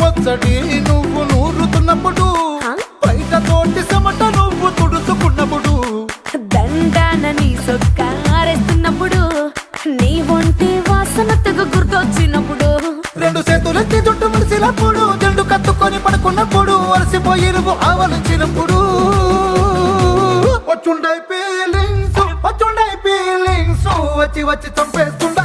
తోటి నువ్వు నూరుతున్నప్పుడు బయట తోటి సమట నువ్వు తుడుచుకున్నప్పుడు దండాన నీ సొక్క ఆరేస్తున్నప్పుడు నీ ఒంటి వాసన తెగ గుర్తొచ్చినప్పుడు. రెండు చేతులెత్తి జుట్టు ముడిసినప్పుడు జండు కత్తుకొని పడుకున్నప్పుడు అలసిపోయి నువ్వు ఆవలించినప్పుడు. వచ్చుండై ఫీలింగ్స్ వచ్చుండై ఫీలింగ్స్ వచ్చి వచ్చి చంపేస్తుండ.